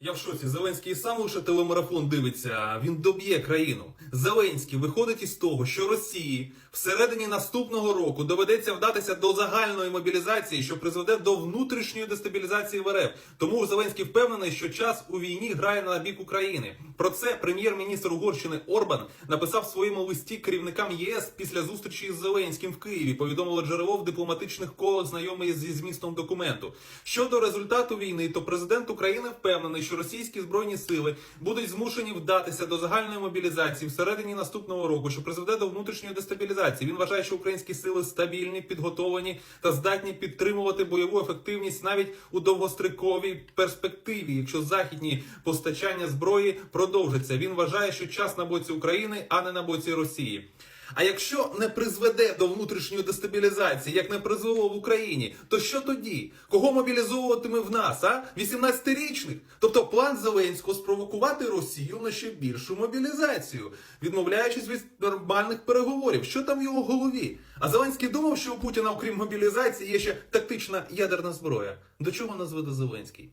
Я в шоці. Зеленський сам лише телемарафон дивиться, він доб'є країну. Зеленський виходить із того, що Росії всередині наступного року доведеться вдатися до загальної мобілізації, що призведе до внутрішньої дестабілізації в РФ. Тому Зеленський впевнений, що час у війні грає на бік України. Про це прем'єр-міністр Угорщини Орбан написав в своєму листі керівникам ЄС після зустрічі з Зеленським в Києві. Повідомило джерело в дипломатичних колах знайомий зі змістом документу. Щодо результату війни, то президент України впевнений, що російські збройні сили будуть змушені вдатися до загальної мобілізації всередині наступного року, що призведе до внутрішньої дестабілізації. Він вважає, що українські сили стабільні, підготовлені та здатні підтримувати бойову ефективність навіть у довгостроковій перспективі, якщо західні постачання зброї продовжаться. Він вважає, що час на боці України, а не на боці Росії. А якщо не призведе до внутрішньої дестабілізації, як не призвело в Україні, то що тоді? Кого мобілізовуватиме в нас, а? 18-річних? Тобто план Зеленського спровокувати Росію на ще більшу мобілізацію, відмовляючись від нормальних переговорів. Що там в його голові? А Зеленський думав, що у Путіна, окрім мобілізації, є ще тактична ядерна зброя. До чого нас веде Зеленський?